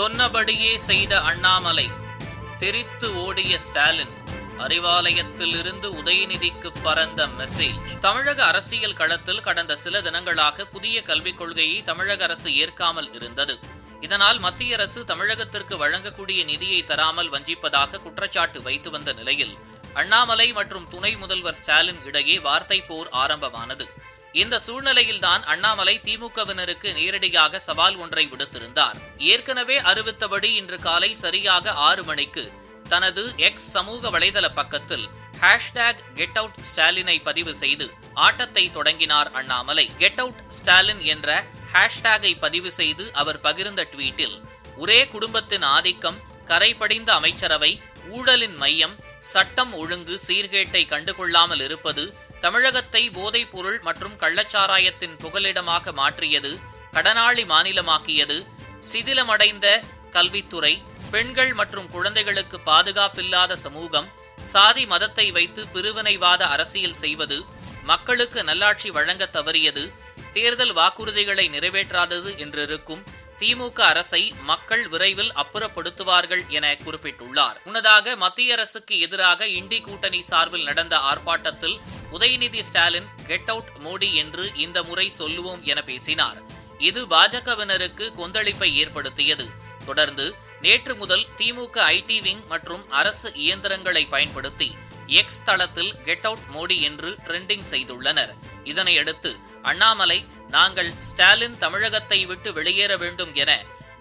சொன்னபடியே செய்த அண்ணாமலை தெரித்து ஓடிய ஸ்டாலின் அறிவாலயத்தில் இருந்து உதயநிதிக்கு பறந்த மெசேஜ் தமிழக அரசியல் களத்தில் கடந்த சில தினங்களாக புதிய கல்விக் கொள்கையை தமிழக அரசு ஏற்காமல் இருந்தது. இதனால் மத்திய அரசு தமிழகத்திற்கு வழங்கக்கூடிய நிதியை தராமல் வஞ்சிப்பதாக குற்றச்சாட்டு வைத்து வந்த நிலையில் அண்ணாமலை மற்றும் துணை முதல்வர் ஸ்டாலின் இடையே வார்த்தை போர் ஆரம்பமானது. இந்த சூழ்நிலையில்தான் அண்ணாமலை திமுகவினருக்கு நேரடியாக சவால் ஒன்றை விடுத்திருந்தார். ஏற்கனவே அறிவித்தபடி இன்று காலை சரியாக ஆறு மணிக்கு தனது எக்ஸ் சமூக வலைதள பக்கத்தில் ஹேஷ்டேக் கெட் அவுட் ஸ்டாலினை பதிவு செய்து ஆட்டத்தை தொடங்கினார் அண்ணாமலை. கெட் அவுட் ஸ்டாலின் என்ற ஹேஷ்டேகை பதிவு செய்து அவர் பகிர்ந்த ட்வீட்டில் ஒரே குடும்பத்தின் ஆதிக்கம் கரைபடிந்த அமைச்சரவை ஊழலின் மையம் சட்டம் ஒழுங்கு சீர்கேட்டை கண்டுகொள்ளாமல் இருப்பது தமிழகத்தை போதைப் பொருள் மற்றும் கள்ளச்சாராயத்தின் புகலிடமாக மாற்றியது கடனாளி மாநிலமாக்கியது. சிதிலமடைந்த கல்வித்துறை பெண்கள் மற்றும் குழந்தைகளுக்கு பாதுகாப்பில்லாத சமூகம் சாதி மதத்தை வைத்து பிரிவினைவாத அரசியல் செய்வது மக்களுக்கு நல்லாட்சி வழங்க தவறியது. தேர்தல் வாக்குறுதிகளை நிறைவேற்றாதது என்றிருக்கும் திமுக அரசை மக்கள் விரைவில் அப்புறப்படுத்துவார்கள் என குறிப்பிட்டுள்ளார். முன்னதாக மத்திய அரசுக்கு எதிராக இண்டி கூட்டணி சார்பில் நடந்த ஆர்ப்பாட்டத்தில் உதயநிதி ஸ்டாலின் கெட் அவுட் மோடி என்று இந்த முறை சொல்லுவோம் என பேசினார். இது பாஜகவினருக்கு கொந்தளிப்பை ஏற்படுத்தியது. தொடர்ந்து நேற்று முதல் திமுக ஐடி விங் மற்றும் அரசு இயந்திரங்களை பயன்படுத்தி எக்ஸ் தளத்தில் கெட் அவுட் மோடி என்று ட்ரெண்டிங் செய்துள்ளனர். இதனையடுத்து அண்ணாமலை நாங்கள் ஸ்டாலின் தமிழகத்தை விட்டு வெளியேற வேண்டும் என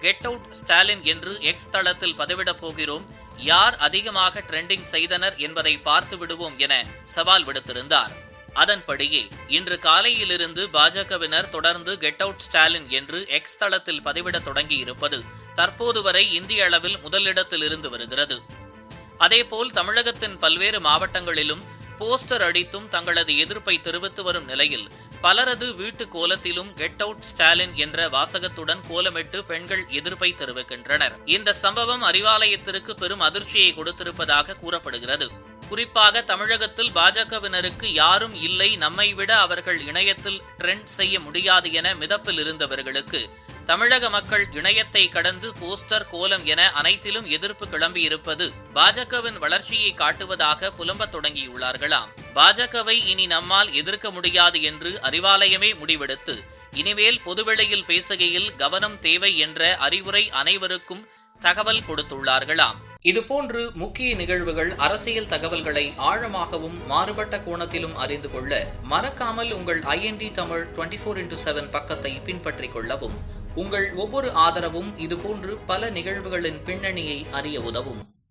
கெட் அவுட் ஸ்டாலின் என்று எக்ஸ் தளத்தில் பதிவிடப் போகிறோம். யார் அதிகமாக ட்ரெண்டிங் செய்தனர் என்பதை பார்த்து விடுவோம் என சவால் விடுத்திருந்தார். அதன்படியே இன்று காலையிலிருந்து பாஜகவினர் தொடர்ந்து கெட் அவுட் ஸ்டாலின் என்று எக்ஸ் தளத்தில் பதிவிட தொடங்கியிருப்பது தற்போது வரை இந்திய அளவில் முதலிடத்தில் இருந்து வருகிறது. அதேபோல் தமிழகத்தின் பல்வேறு மாவட்டங்களிலும் போஸ்டர் அடித்தும் தங்களது எதிர்ப்பை தெரிவித்து வரும் நிலையில் பலரது வீட்டு கோலத்திலும் கெட் அவுட் ஸ்டாலின் என்ற வாசகத்துடன் கோலமிட்டு பெண்கள் எதிர்ப்பை தெரிவிக்கின்றனர். இந்த சம்பவம் அறிவாலயத்திற்கு பெரும் அதிர்ச்சியை கொடுத்திருப்பதாக கூறப்படுகிறது. குறிப்பாக தமிழகத்தில் பாஜகவினருக்கு யாரும் இல்லை நம்மை விட அவர்கள் இணையத்தில் ட்ரெண்ட் செய்ய முடியாது என மிதப்பில் இருந்தவர்களுக்கு தமிழக மக்கள் இணையத்தை கடந்து போஸ்டர் கோலம் என அனைத்திலும் எதிர்ப்பு கிளம்பியிருப்பது பாஜகவின் வளர்ச்சியை காட்டுவதாக புலம்பத் தொடங்கியுள்ளார்களாம். பாஜகவை இனி நம்மால் எதிர்க்க முடியாது என்று அறிவாலயமே முடிவெடுத்து இனிமேல் பொதுவெளியில் பேசுகையில் கவனம் தேவை என்ற அறிவுரை அனைவருக்கும் தகவல் கொடுத்துள்ளார்களாம். இதுபோன்று முக்கிய நிகழ்வுகள் அரசியல் தகவல்களை ஆழமாகவும் மாறுபட்ட கோணத்திலும் அறிந்து கொள்ள மறக்காமல் உங்கள் INT Tamil twenty four into seven பக்கத்தை பின்பற்றிக் கொள்ளவும் உங்கள் ஒவ்வொரு ஆதரவும் இதுபோன்று பல நிகழ்வுகளின் பின்னணியை அறிய உதவும்.